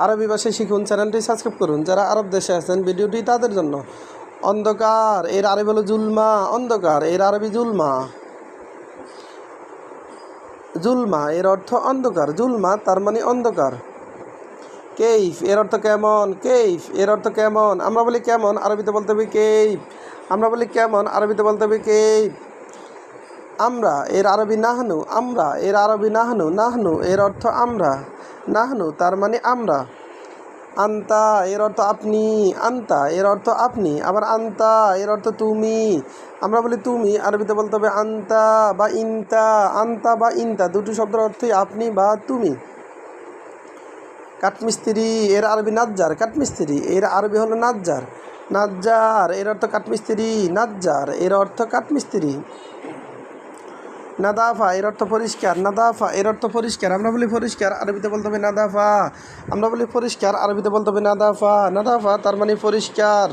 আরবি ভাষায় শিখুন, চ্যানেলটি সাবস্ক্রাইব করুন। যারা আরব দেশে আছেন, ভিডিওটি তাদের জন্য। অন্ধকার, এর আরবি হলো জুলমা। অন্ধকার, এর আরবি জুলমা। জুলমা, এর অর্থ অন্ধকার। জুলমা, তার মানে অন্ধকার। কেইফ, এর অর্থ কেমন? কেইফ, এর অর্থ কেমন? আমরা বলি কেমন, আরবিতে বলতে হবে কেইফ। আমরা বলি কেমন, আরবিতে বলতে হবে কেইফ। আমরা, এর আরবি নাহনু। আমরা, এর আরবি নাহনু। নাহনু, এর অর্থ আমরা। নাহনু, তার মানে আমরা। আন্তা, এর অর্থ আপনি, আন্তা, এর অর্থ আপনি। আবার আন্তা, এর অর্থ তুমি। আমরা বলি তুমি, আরবিতে বলতে হবে আন্তা বা ইনতা। আন্তা বা ইনতা, দুটি শব্দের অর্থই আপনি বা তুমি। কাঠমিস্ত্রি, এর আরবি নাজ্জার, কাঠমিস্ত্রি, এর আরবি হলো নাজ্জার। নাজ্জার, এর অর্থ কাঠমিস্ত্রি, নাজ্জার, এর অর্থ কাঠমিস্ত্রি। নাদাফা, এর অর্থ পরিষ্কার। নাদাফা, এর অর্থ পরিষ্কার। আমরা বলি পরিষ্কার, আরবিতে বলতে হবে নাদাফা। আমরা বলি পরিষ্কার, আরবিতে বলতে হবে নাদাফা। নাদাফা, তার মানে পরিষ্কার।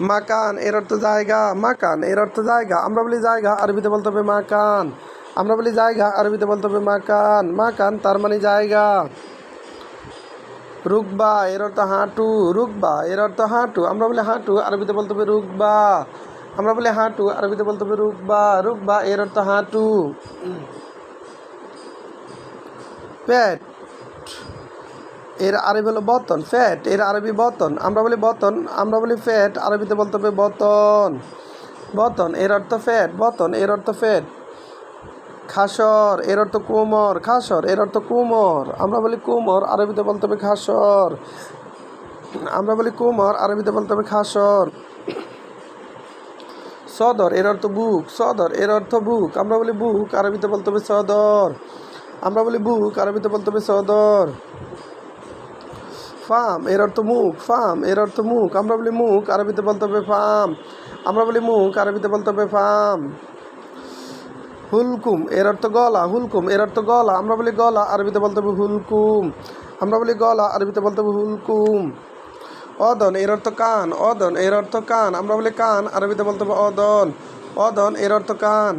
মাকান, এর অর্থ জায়গা। মাকান, এর অর্থ জায়গা। আমরা বলি জায়গা, আরবিতে বলতে হবে মাকান। আমরা বলি জায়গা, আরবিতে বলতে হবে মাকান। মাকান, তার মানে জায়গা। রুকবা, এর অর্থ হাঁটু। রুকবা, এর অর্থ হাঁটু। আমরা বলি হাঁটু, আরবিতে বলতে হবে রুকবা। আমরা বলি হাঁটু, আরবিতে বলতে হবে রুকবা রুকবা এর অর্থ হাঁটু। পেট এর আরবি হলো বতন, ফ্যাট এর আরবি বতন, আমরা বলি বতন, আমরা বলি ফ্যাট, আরবিতে বলতে হবে বতন। বতন এর অর্থ ফ্যাট, বতন এর অর্থ ফ্যাট। খাসর এর অর্থ কোমর, খাসর এর অর্থ কোমর, আমরা বলি কোমর, আরবিতে বলতে হবে খাসর। আমরা বলি কোমর, আরবিতে বলতে হবে খাসর। সদর, এর অর্থ বুক। সদর, এর অর্থ বুক। আমরা বলি বুক, আরবিতে বলতে হবে সদর। আমরা বলি বুক, আরবিতে বলতে হবে সদর। ফার্ম এর অর্থ মুখ। ফার্ম এর অর্থ মুখ। আমরা বলি মুখ, আরবিতে বলতে হবে ফার্ম আমরা বলি মুখ, আরবিতে বলতে হবে ফার্ম হুলকুম, এর অর্থ গলা। হুলকুম, এর অর্থ গলা। আমরা বলি গলা, আরবিতে বলতে হবে হুলকুম। আমরা বলি গলা, আরবিতে বলতে হবে হুলকুম। অদন এর অর্থ কান অদন এর অর্থ কান আমরা বলি কান আরবিতে বলতে হবে অদন অদন এর অর্থ কান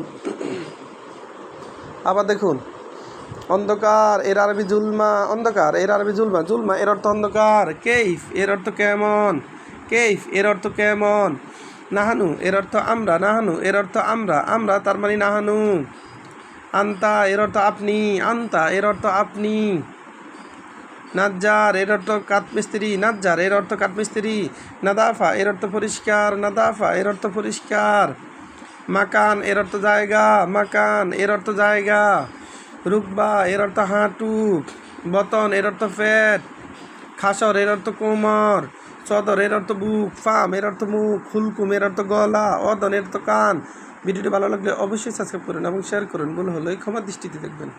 আবার দেখুন অন্ধকার এর আরবি জুলমা অন্ধকার এর আরবি জুলমা জুলমা এর অর্থ অন্ধকার কেইফ এর অর্থ কেমন কেইফ এর অর্থ কেমন নাহানু এর অর্থ আমরা নাহানু এর অর্থ আমরা আমরা তার মানে নাহানু আন্তা এর অর্থ আপনি আন্তা এর অর্থ আপনি নাজ্জার এর অর্থ কাঠমিস্ত্রি নাজ্জার এর অর্থ কাঠমিস্ত্রি নাদাফা এর অর্থ পরিষ্কার নাদাফা এর অর্থ পরিষ্কার মাকান এর অর্থ জায়গা মাকান এর অর্থ জায়গা রুকবা এর অর্থ হাঁটু বতন এর অর্থ ফ্যাট খাসর এর অর্থ কোমর সদর এর অর্থ বুক ফাম এর অর্থ মুখ ফুলকুম এর অর্থ গলা অদন এর অর্থ কান ভিডিওটি ভালো লাগলে অবশ্যই সাবস্ক্রাইব করুন এবং শেয়ার করুন ভুল হলে ক্ষমা দৃষ্টিতে দেখবেন